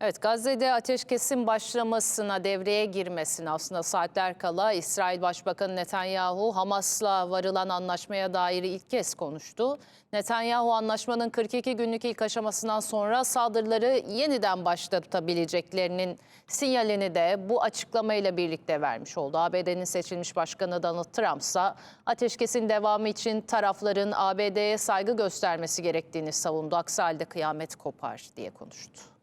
Evet Gazze'de ateşkesin başlamasına devreye girmesine aslında saatler kala İsrail Başbakanı Netanyahu Hamas'la varılan anlaşmaya dair ilk kez konuştu. Netanyahu anlaşmanın 42 günlük ilk aşamasından sonra saldırıları yeniden başlatabileceklerinin sinyalini de bu açıklamayla birlikte vermiş oldu. ABD'nin seçilmiş başkanı Donald Trump ise ateşkesin devamı için tarafların ABD'ye saygı göstermesi gerektiğini savundu. Aksi halde kıyamet kopar diye konuştu.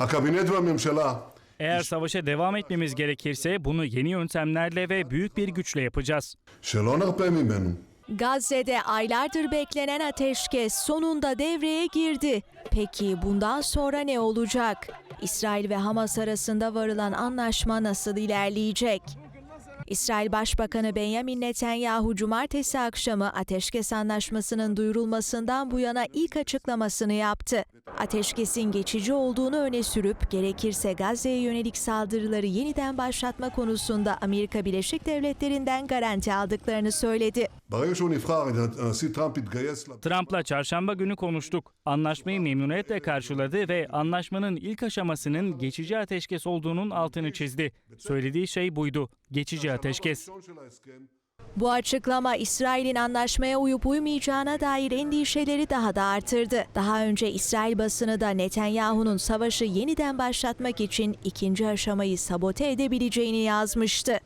הקבינט והממשלה Eğer savaşa devam etmemiz gerekirse bunu yeni yöntemlerle ve büyük bir güçle yapacağız. שלא נרפה ממנו. Gazze'de aylardır beklenen ateşkes sonunda devreye girdi. Peki bundan sonra ne olacak? İsrail ve Hamas arasında varılan anlaşma nasıl ilerleyecek? İsrail Başbakanı Benjamin Netanyahu cumartesi akşamı ateşkes anlaşmasının duyurulmasından bu yana ilk açıklamasını yaptı. Ateşkesin geçici olduğunu öne sürüp gerekirse Gazze'ye yönelik saldırıları yeniden başlatma konusunda Amerika Birleşik Devletleri'nden garanti aldıklarını söyledi. Trump'la çarşamba günü konuştuk. Anlaşmayı memnuniyetle karşıladı ve anlaşmanın ilk aşamasının geçici ateşkes olduğunun altını çizdi. Söylediği şey buydu. Geçici ateşkes. Bu açıklama İsrail'in anlaşmaya uyup uymayacağına dair endişeleri daha da artırdı. Daha önce İsrail basını da Netanyahu'nun savaşı yeniden başlatmak için ikinci aşamayı sabote edebileceğini yazmıştı.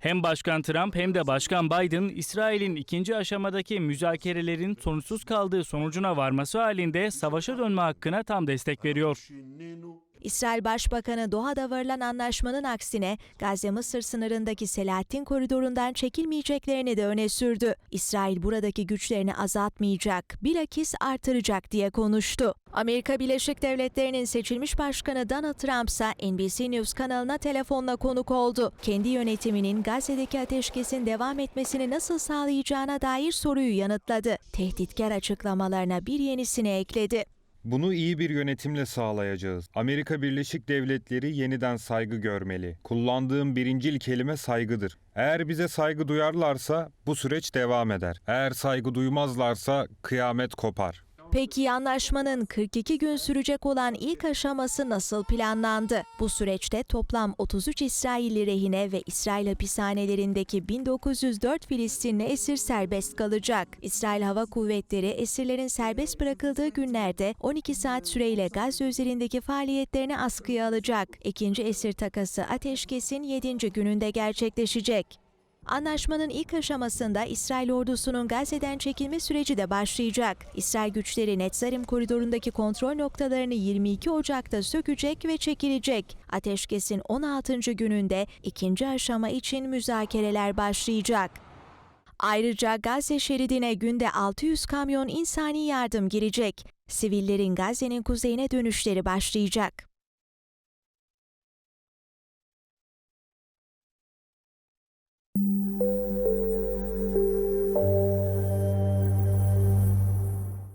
Hem Başkan Trump hem de Başkan Biden, İsrail'in ikinci aşamadaki müzakerelerin sonuçsuz kaldığı sonucuna varması halinde savaşa dönme hakkına tam destek veriyor. İsrail Başbakanı Doha'da varılan anlaşmanın aksine Gazze-Mısır sınırındaki Selahattin koridorundan çekilmeyeceklerini de öne sürdü. İsrail buradaki güçlerini azaltmayacak, bilakis artıracak diye konuştu. Amerika Birleşik Devletleri'nin seçilmiş başkanı Donald Trump ise NBC News kanalına telefonla konuk oldu. Kendi yönetiminin Gazze'deki ateşkesin devam etmesini nasıl sağlayacağına dair soruyu yanıtladı. Tehditkar açıklamalarına bir yenisini ekledi. Bunu iyi bir yönetimle sağlayacağız. Amerika Birleşik Devletleri yeniden saygı görmeli. Kullandığım birincil kelime saygıdır. Eğer bize saygı duyarlarsa bu süreç devam eder. Eğer saygı duymazlarsa kıyamet kopar. Peki anlaşmanın 42 gün sürecek olan ilk aşaması nasıl planlandı? Bu süreçte toplam 33 İsrailli rehine ve İsrail hapishanelerindeki 1904 Filistinli esir serbest kalacak. İsrail Hava Kuvvetleri esirlerin serbest bırakıldığı günlerde 12 saat süreyle Gazze üzerindeki faaliyetlerini askıya alacak. İkinci esir takası ateşkesin 7. gününde gerçekleşecek. Anlaşmanın ilk aşamasında İsrail ordusunun Gazze'den çekilme süreci de başlayacak. İsrail güçleri Netzarim koridorundaki kontrol noktalarını 22 Ocak'ta sökecek ve çekilecek. Ateşkesin 16. gününde ikinci aşama için müzakereler başlayacak. Ayrıca Gazze şeridine günde 600 kamyon insani yardım girecek. Sivillerin Gazze'nin kuzeyine dönüşleri başlayacak.